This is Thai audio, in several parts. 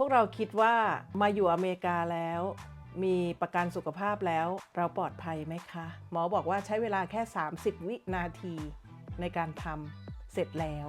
พวกเราคิดว่ามาอยู่อเมริกาแล้ว มีประกันสุขภาพแล้ว เราปลอดภัยไหมคะ หมอบอกว่าใช้เวลาแค่ 30 วินาทีในการทำเสร็จแล้ว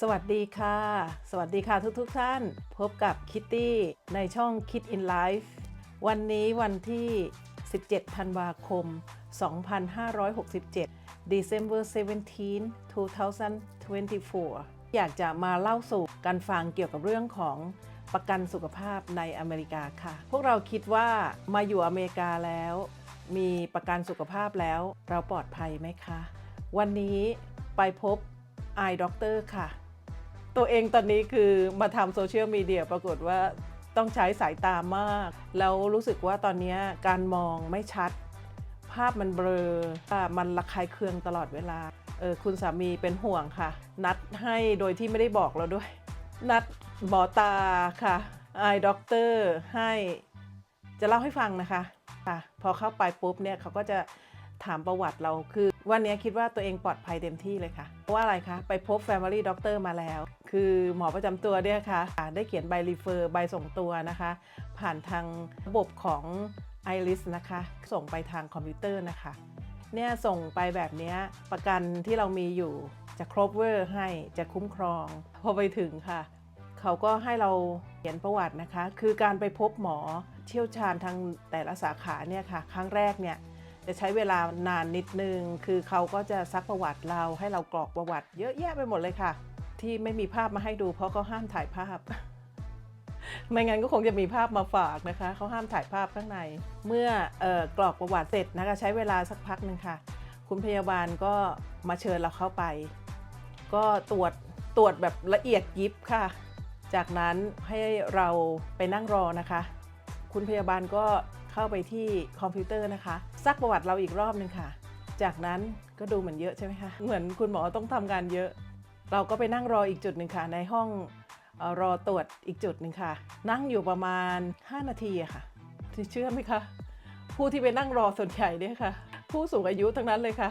สวัสดีค่ะ สวัสดีค่ะทุกๆทท่าน พบกับคิตตี้ในช่อง Kid in Life วันนี้วันที่ 17 ธันวาคม 2567 December 17 2024 อยากจะมาเล่าสู่กันฟังเกี่ยวกับเรื่องของประกันสุขภาพในอเมริกาค่ะ พวกเราคิดว่ามาอยู่อเมริกาแล้ว มีประกันสุขภาพแล้วเราปลอดภัยไหมคะ วันนี้ไปพบ Eye Doctor ค่ะ ตัวเองตอนนี้คือมาทำโซเชียลมีเดียปรากฏว่าต้องใช้สายตามาก แล้วรู้สึกว่าตอนนี้การมองไม่ชัดาพมันเบลอมันระคายเคืองตลอดเวลาเออคุณสามีเป็นห่วงค่ะ นัดให้โดยที่ไม่ได้บอกเราด้วย นัดหมอตาค่ะไอด็อกเตอร์ให้จะเล่าให้ฟังนะคะค่ะพอเข้าไปปุ๊บเนี่ยเขาก็จะถามประวัติเราคือ วันนี้คิดว่าตัวเองปลอดภัยเต็มที่เลยค่ะเพราะว่าอะไรคะ ไปพบ Family Doctor มาแล้ว คือหมอประจำตัวเนี่ยค่ะ ได้เขียนใบรีเฟอร์ใบส่งตัวนะคะ ผ่านทางระบบของ Iris นะคะ ส่งไปทางคอมพิวเตอร์นะคะ เนี่ยส่งไปแบบนี้ประกันที่เรามีอยู่จะครอบเวอร์ให้จะคุ้มครอง พอไปถึงค่ะ เขาก็ให้เราเขียนประวัตินะคะ คือการไปพบหมอเชี่ยวชาญทางแต่ละสาขาเนี่ยค่ะ ครั้งแรกเนี่ยจะใช้เวลานานนิดนึง คือเขาก็จะซักประวัติเราให้เรากรอกประวัติ เยอะแยะไปหมดเลยค่ะ ที่ไม่มีภาพมาให้ดูเพราะเขาห้ามถ่ายภาพ ไม่งั้นก็คงจะมีภาพมาฝากนะคะเขาห้ามถ่ายภาพข้างใน เมื่ออกรอกประวัติเสร็จนะคะใช้เวลาสักพักหนึ่งค่ะ คุณพยาบาลก็มาเชิญเราเข้าไป ก็ตรวจตรวจแบบละเอียดยิบค่ะ จากนั้นให้เราไปนั่งรอนะคะ คุณพยาบาลก็เข้าไปที่คอมพิวเตอร์นะคะซักประวัติเราอีกรอบหนึ่งค่ะ จากนั้นก็ดูเหมือนเยอะใช่ไหมคะเหมือนคุณหมอต้องทำงานเยอะ เราก็ไปนั่งรออีกจุดหนึ่งค่ะในห้อง รอตรวจอีกจุดหนึ่งค่ะ นั่งอยู่ประมาณ 5 นาทีค่ะเชื่อไหมคะผู้ที่ไปนั่งรอส่วนใหญ่เนี่ยค่ะ ผู้สูงอายุทั้งนั้นเลยค่ะ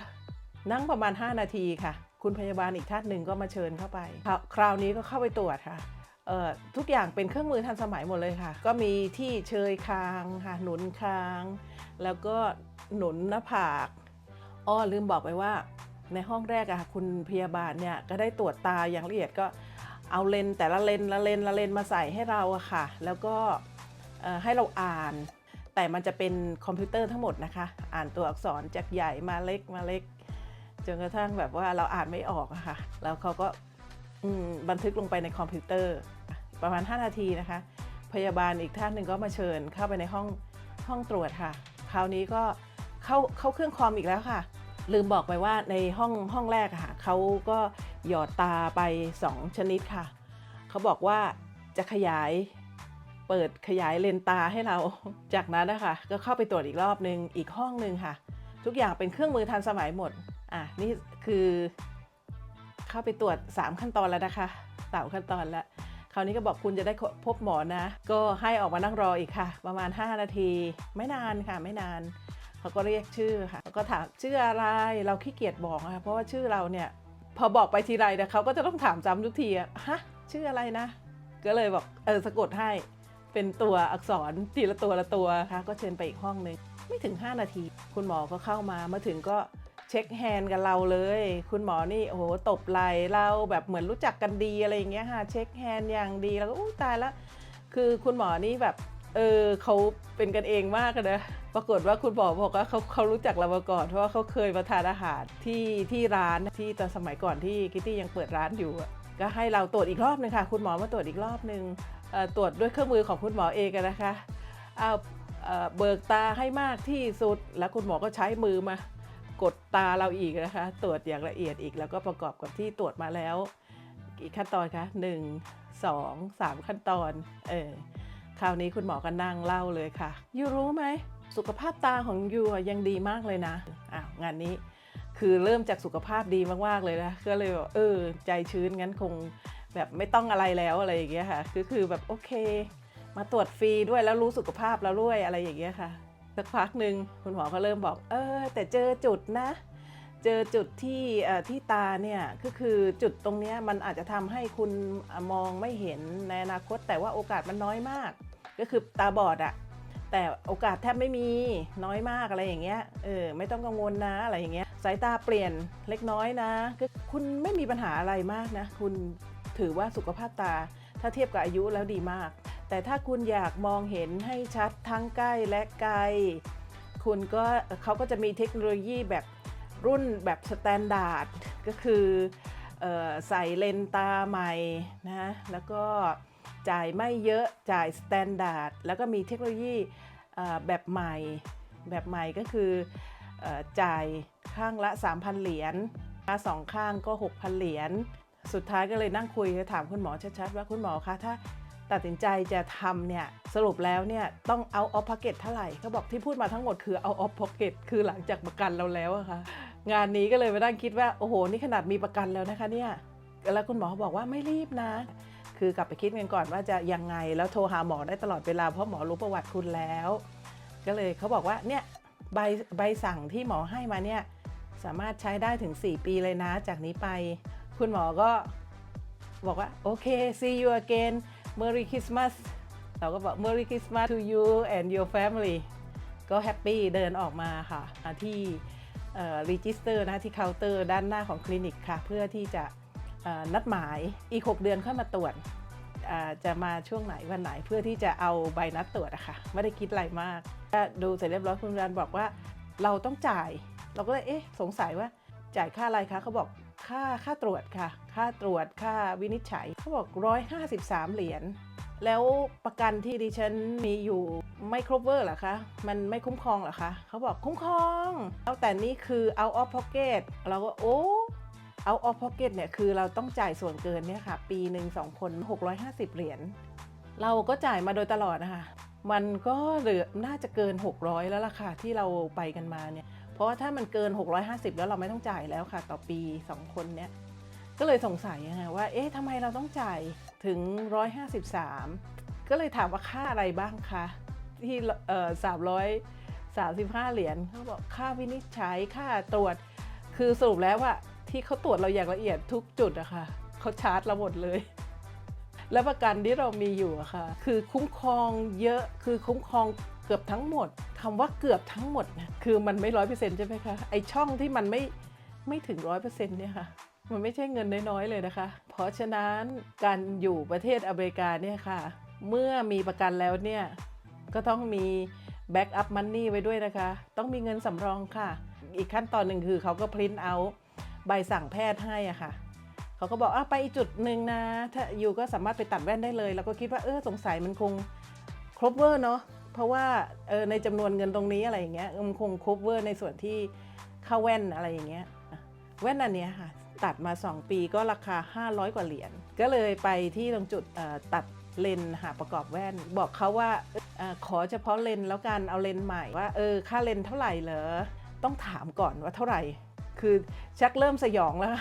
นั่งประมาณ 5 นาทีค่ะ คุณพยาบาลอีกท่านหนึ่งก็มาเชิญเข้าไป คราวนี้ก็เข้าไปตรวจค่ะทุกอย่างเป็นเครื่องมือทันสมัยหมดเลยค่ะ ก็มีที่เชยคางค่ะหนุนคาง แล้วก็หนุนหน้าผากอ้อลืมบอกไปว่า ในห้องแรกอะค่ะคุณพยาบาลเนี่ยก็ได้ตรวจตาอย่างละเอียดก็ เอาเลนแต่ละเลนละเลนละเลนมาใส่ให้เราอะค่ะ แล้วก็ให้เราอ่าน แต่มันจะเป็นคอมพิวเตอร์ทั้งหมดนะคะ อ่านตัวอักษรจากใหญ่มาเล็กมาเล็กจนกระทั่งแบบว่าเราอ่านไม่ออกอะค่ะ แล้วเขาก็บันทึกลงไปในคอมพิวเตอร์ประมาณ 5 นาทีนะคะ พยาบาลอีกท่านหนึ่งก็มาเชิญเข้าไปในห้องห้องตรวจค่ะ คราวนี้ก็เข้าเข้าเครื่องคอมอีกแล้วค่ะ ลืมบอกไปว่าในห้องห้องแรกอะค่ะเขาก็ หยอดตาไป 2 ชนิดค่ะ เขาบอกว่าจะขยายเปิดขยายเลนตาให้เรา จากนั้นนะคะ ก็เข้าไปตรวจอีกรอบนึง อีกห้องหนึ่งค่ะ ทุกอย่างเป็นเครื่องมือทันสมัยหมด อะ นี่คือ เข้าไปตรวจ 3 ขั้นตอนแล้วนะคะสามขั้นตอนแล้ว คราวนี้ก็บอกคุณจะได้พบหมอนะ ก็ให้ออกมานั่งรออีกค่ะ ประมาณ 5 นาที ไม่นานค่ะ ไม่นาน เขาก็เรียกชื่อค่ะ แล้วก็ถามชื่ออะไร เราขี้เกียจบอกนะคะเพราะว่าชื่อเราเนี่ย พอบอกไปทีไรเนี่ยเขาก็จะต้องถามซ้ำทุกทีอะฮะชื่ออะไรนะ ก็เลยบอกเออสะกดให้เป็นตัวอักษรทีละตัวละตัวค่ะ ก็เชิญไปอีกห้องหนึ่งไม่ถึง 5 นาที คุณหมอก็เข้ามามาถึงก็เช็คแฮนด์กับเราเลย คุณหมอนี่โอ้โหตบไหลเราแบบเหมือนรู้จักกันดีอะไรอย่างเงี้ยค่ะเช็คแฮนด์อย่างดีแล้วก็อู้ตายแล้วคือคุณหมอนี่แบบ เออเขาเป็นกันเองมากนะปรากฏว่าคุณหมอบอกว่าเขาเขารู้จักเรามาก่อน เพราะว่าเขาเคยมาทานอาหารที่ที่ร้านที่ตอนสมัยก่อนที่คิตตี้ยังเปิดร้านอยู่อะก็ให้เราตรวจอีกรอบหนึงค่ะ คุณหมอมาตรวจอีกรอบหนึงเอ่อตรวจด้วยเครื่องมือของคุณหมอเองนะคะเอาเอ่อเบิกตาให้มากที่สุด แล้วคุณหมอก็ใช้มือมา กดตาเราอีกนะคะ ตรวจอย่างละเอียดอีกแล้วก็ประกอบกับที่ตรวจมาแล้ว กี่ขั้นตอนคะหนึ่งสองสามขั้นตอนเออ คราวนี้คุณหมอก็นั่งเล่าเลยค่ะ ยูรู้ไหม สุขภาพตาของยูยังดีมากเลยนะอ้าวงานนี้คือเริ่มจากสุขภาพดีมากๆเลยนะก็เลยบอกเออใจชื้นงั้นคงแบบไม่ต้องอะไรแล้วอะไรอย่างเงี้ยค่ะคือคือแบบโอเค มาตรวจฟรีด้วยแล้วรู้สุขภาพแล้วด้วยอะไรอย่างเงี้ยค่ะสักพักหนึ่งคุณหมอก็เริ่มบอก เออ แต่เจอจุดนะ เจอจุดที่ที่ตาเนี่ยก็คือจุดตรงนี้มันอาจจะทำให้คุณมองไม่เห็นในอนาคต แต่ว่าโอกาสมันน้อยมาก ก็คือตาบอดอะแต่โอกาสแทบไม่มีน้อยมากอะไรอย่างเงี้ยเออไม่ต้องกังวลนะอะไรอย่างเงี้ยสายตาเปลี่ยนเล็กน้อยนะก็คุณไม่มีปัญหาอะไรมากนะ คุณถือว่าสุขภาพตา ถ้าเทียบกับอายุแล้วดีมาก แต่ถ้าคุณอยากมองเห็นให้ชัดทั้งใกล้และไกล คุณก็เขาก็จะมีเทคโนโลยีแบบ รุ่นแบบสแตนดาร์ดก็คืออใส่เลนตาใหม่นะแล้วก็จ่ายไม่เยอะจ่ายสแตนดาร์ดแล้วก็มีเทคโนโลยีแบบใหม่ แบบใหม่ก็คืออจ่ายข้างละ 3,000 เหรียญสองข้างก็ 6,000 เหรียญสุดท้ายก็เลยนั่งคุยถามคุณหมอชัดๆว่าคุณหมอคะถ้า ตัดสินใจจะทำเนี่ยสรุปแล้วเนี่ยต้องเอาออฟพ็อกเก็ตเท่าไหร่เขาบอกที่พูดมาทั้งหมดคือเอาออฟพ็อกเก็ตคือหลังจากประกันเราแล้วอะค่ะงานนี้ก็เลยมานั่งคิดว่าโอ้โหนี่ขนาดมีประกันแล้วนะคะเนี่ยแล้วคุณหมอบอกว่าไม่รีบนะ คือกลับไปคิดกันก่อนว่าจะยังไงแล้วโทรหาหมอได้ตลอดเวลาเพราะหมอรู้ประวัติคุณแล้ว ก็เลยเขาบอกว่าเนี่ยใบใบสั่งที่หมอให้มาเนี่ยสามารถใช้ได้ถึง 4 ปีเลยนะจากนี้ไป คุณหมอก็บอกว่าโอเค see you again Merry Christmas เราก็บอก Merry Christmas to you and your family ก็แฮปปี้เดินออกมาค่ะที่รีจิสเตอร์นะที่เคาน์เตอร์ด้านหน้าของคลินิกค่ะ เพื่อที่จะนัดหมายอีก 6 เดือนค่อยมาตรวจจะมาช่วงไหนวันไหนเพื่อที่จะเอาใบนัดตรวจอะค่ะไม่ได้คิดอะไรมากดูเสร็จเรียบร้อยคุณรันบอกว่าเราต้องจ่าย เราก็เลยเอ๊ะสงสัยว่าจ่ายค่าอะไรคะเขาบอก ค่าค่าตรวจค่ะ ค่าตรวจค่าวินิจฉัยเขาบอก 153 เหรียญแล้วประกันที่ดิฉันมีอยู่ไม่ครบเวอร์เหรอคะ มันไม่คุ้มครองเหรอคะ เขาบอกคุ้มครองเอาแต่นี่คือ out of pocket เราก็โอ้เอา out of pocket เนี่ยคือเราต้องจ่ายส่วนเกินเนี่ยค่ะ ปีหนึ่งสองคน 650 เหรียญเราก็จ่ายมาโดยตลอดนะคะ มันก็เหลือน่าจะเกิน 600 แล้วล่ะค่ะ ที่เราไปกันมาเนี่ย เพราะว่าถ้ามันเกิน 650 แล้วเราไม่ต้องจ่ายแล้วค่ะ ต่อปี 2 คนเนี่ยก็เลยสงสัยไงว่า เอ๊ะทำไมเราต้องจ่ายถึง 153 ก็เลยถามว่าค่าอะไรบ้างคะที่เอ่อ335 เหรียญเขาบอกค่าวินิจฉัยค่าตรวจ คือสรุปแล้วว่าที่เขาตรวจเราอย่างละเอียดทุกจุดอะค่ะเขาชาร์จเราหมดเลย แล้วประกันที่เรามีอยู่อะค่ะ คือคุ้มครองเยอะคือคุ้มครอง เกือบทั้งหมดคำว่าเกือบทั้งหมดนะคือมันไม่ร้อยเปอร์เซ็นต์ใช่ไหมคะไอช่องที่มันไม่ไม่ถึงร้อยเปอร์เซ็นต์เนี่ยค่ะ มันไม่ใช่เงินน้อยๆเลยนะคะ เพราะฉะนั้นการอยู่ประเทศอเมริกาเนี่ยค่ะ เมื่อมีประกันแล้วเนี่ยก็ต้องมีแบ็กอัพมันนี่ไว้ด้วยนะคะ ต้องมีเงินสำรองค่ะ อีกขั้นตอนหนึ่งคือเขาก็พริ้นเอาใบสั่งแพทย์ให้อะค่ะเขาก็บอกอะไปอีกจุดหนึ่งนะ ถ้าอยู่ก็สามารถไปตัดแว่นได้เลย แล้วก็คิดว่าเออสงสัยมันคงครบเวอร์เนาะ เพราะว่าเออในจำนวนเงินตรงนี้อะไรอย่างเงี้ยมันคงครบเวอร์ในส่วนที่เข้าแว่นอะไรอย่างเงี้ยแว่นอันเนี้ยค่ะตัดมา 2 ปีก็ราคา 500 กว่าเหรียญก็เลยไปที่ตรงจุดตัดเลนหาประกอบแว่น บอกเขาว่าออขอเฉพาะเลนแล้วกันเอาเลนใหม่ว่าเออค่าเลนเท่าไหร่เหรอต้องถามก่อนว่าเท่าไหร่ คือชักเริ่มสยองแล้ว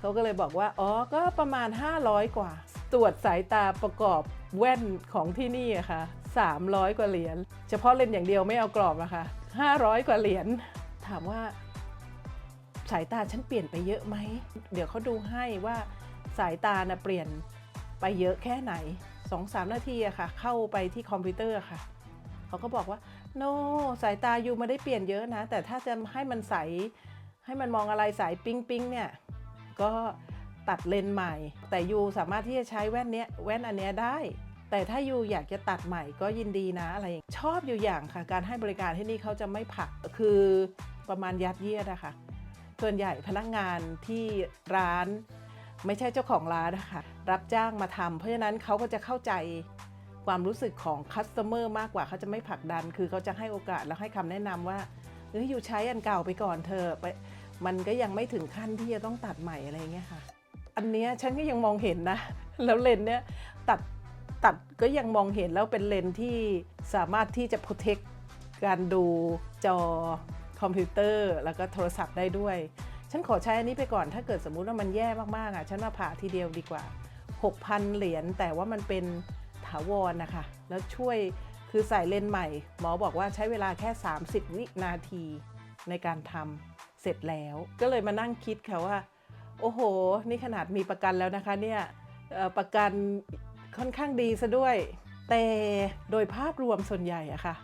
เขาก็เลยบอกว่าอ๋อก็ประมาณ 500 กว่า ตรวจสายตาประกอบแว่นของที่นี่อะค่ะ 300 กว่าเหรียญเฉพาะเลนส์อย่างเดียวไม่เอากรอบนะคะ500 กว่าเหรียญถามว่า สายตาฉันเปลี่ยนไปเยอะไหม เดี๋ยวเขาดูให้ว่าสายตานะเปลี่ยนไปเยอะแค่ไหน 2-3 นาทีอะค่ะ เข้าไปที่คอมพิวเตอร์ค่ะเขาก็บอกว่า โนสายตายูไม่ได้เปลี่ยนเยอะนะ แต่ถ้าจะให้มันใส ให้มันมองอะไรสายปิ๊งปิ๊งเนี่ย ก็ตัดเลนส์ใหม่ แต่ยูสามารถที่จะใช้แว่นเนี้ยแว่นอันเนี้ยได้ แต่ถ้าอยู่อยากจะตัดใหม่ก็ยินดีนะอะไรอย่างชอบอยู่อย่างค่ะ การให้บริการที่นี่เขาจะไม่ผลักคือประมาณยัดเยียดอะคะส่วนใหญ่พนักงานที่ร้าน ไม่ใช่เจ้าของร้านนะคะรับจ้างมาทำเพราะฉะนั้นเขาก็จะเข้าใจความรู้สึกของคัสเตอร์มากกว่าเขาจะไม่ผลักดัน คือเขาจะให้โอกาสแล้วให้คำแนะนำว่าเฮ้ยอยู่ใช้อันเก่าไปก่อนเธอไปมันก็ยังไม่ถึงขั้นที่จะต้องตัดใหม่อะไรอย่างเงี้ยค่ะ อันเนี้ยฉันก็ยังมองเห็นนะ แล้วเลนเนี้ยตัด ตัดก็ยังมองเห็นแล้วเป็นเลนส์ที่สามารถที่จะ protect การดูจอคอมพิวเตอร์แล้วก็โทรศัพท์ได้ด้วย ฉันขอใช้อันนี้ไปก่อนถ้าเกิดสมมุติว่ามันแย่มากๆอะฉันมาผ่าทีเดียวดีกว่า 6,000 เหรียญแต่ว่ามันเป็นถาวรนะคะ แล้วช่วยคือใส่เลนส์ใหม่ หมอบอกว่าใช้เวลาแค่ 30 วินาทีในการทำเสร็จแล้ว ก็เลยมานั่งคิดค่ะว่า โอ้โห นี่ขนาดมีประกันแล้วนะคะเนี่ยประกัน ค่อนข้างดีซะด้วย แต่โดยภาพรวมส่วนใหญ่อะค่ะ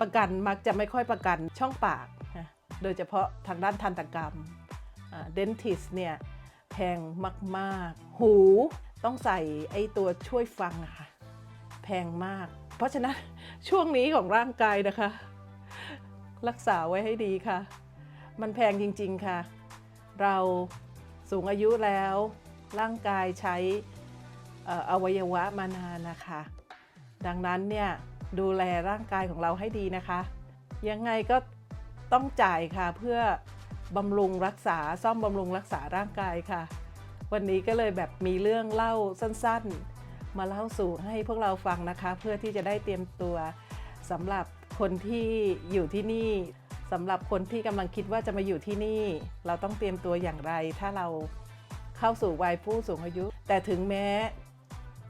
ประกันมักจะไม่ค่อยประกันช่องปากนะโดยเฉพาะทางด้านทันตกรรมเดนทิสเนี่ยแพงมากๆ หูต้องใส่ไอตัวช่วยฟังอะค่ะแพงมาก เพราะฉะนั้นช่วงนี้ของร่างกายนะคะ รักษาไว้ให้ดีค่ะ มันแพงจริงๆค่ะ เราสูงอายุแล้วร่างกายใช้ อวัยวะมานานนะคะ ดังนั้นเนี่ยดูแลร่างกายของเราให้ดีนะคะ ยังไงก็ต้องจ่ายค่ะเพื่อบำรุงรักษาซ่อมบำรุงรักษาร่างกายค่ะ วันนี้ก็เลยแบบมีเรื่องเล่าสั้นๆ มาเล่าสู่ให้พวกเราฟังนะคะ เพื่อที่จะได้เตรียมตัวสำหรับคนที่อยู่ที่นี่สำหรับคนที่กำลังคิดว่าจะมาอยู่ที่นี่ เราต้องเตรียมตัวอย่างไร ถ้าเราเข้าสู่วัยผู้สูงอายุ แต่ถึงแม้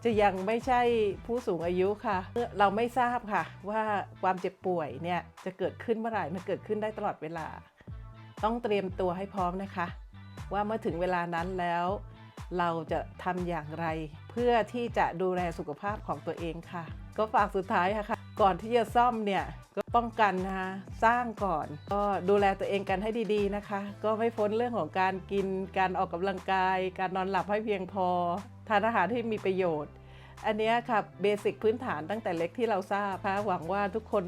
จะยังไม่ใช่ผู้สูงอายุค่ะ เราไม่ทราบค่ะ ว่าความเจ็บป่วยเนี่ยจะเกิดขึ้นเมื่อไหร่ มันเกิดขึ้นได้ตลอดเวลา ต้องเตรียมตัวให้พร้อมนะคะ ว่าเมื่อถึงเวลานั้นแล้ว เราจะทำอย่างไร เพื่อที่จะดูแลสุขภาพของตัวเองค่ะ ก็ฝากสุดท้ายค่ะ ก่อนที่จะซ่อมเนี่ยก็ป้องกันนะคะสร้างก่อน ก็ดูแลตัวเองกันให้ดีๆนะคะ ก็ไม่พ้นเรื่องของการกินการออกกำลังกาย การนอนหลับให้เพียงพอ ทานอาหารที่มีประโยชน์ อันนี้ค่ะเบสิกพื้นฐานตั้งแต่เล็กที่เราทราบค่ะหวังว่าทุกคน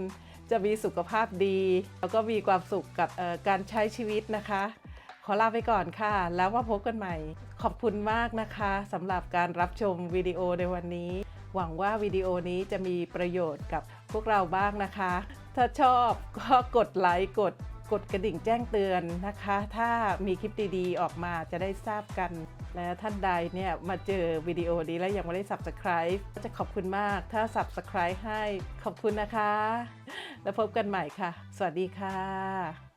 จะมีสุขภาพดี แล้วก็มีความสุขกับการใช้ชีวิตนะคะ ขอลาไปก่อนค่ะ แล้วมาพบกันใหม่ ขอบคุณมากนะคะสำหรับการรับชมวิดีโอในวันนี้ หวังว่าวิดีโอนี้จะมีประโยชน์กับ พวกเราบ้างนะคะ ถ้าชอบก็กดไลค์กดกดกระดิ่งแจ้งเตือนนะคะ ถ้ามีคลิปดีๆ ออกมาจะได้ทราบกัน และท่านใดเนี่ยมาเจอวิดีโอนี้แล้วยังไม่ได้ subscribe ก็จะขอบคุณมาก ถ้า subscribe ให้ขอบคุณนะคะ แล้วพบกันใหม่ค่ะ สวัสดีค่ะ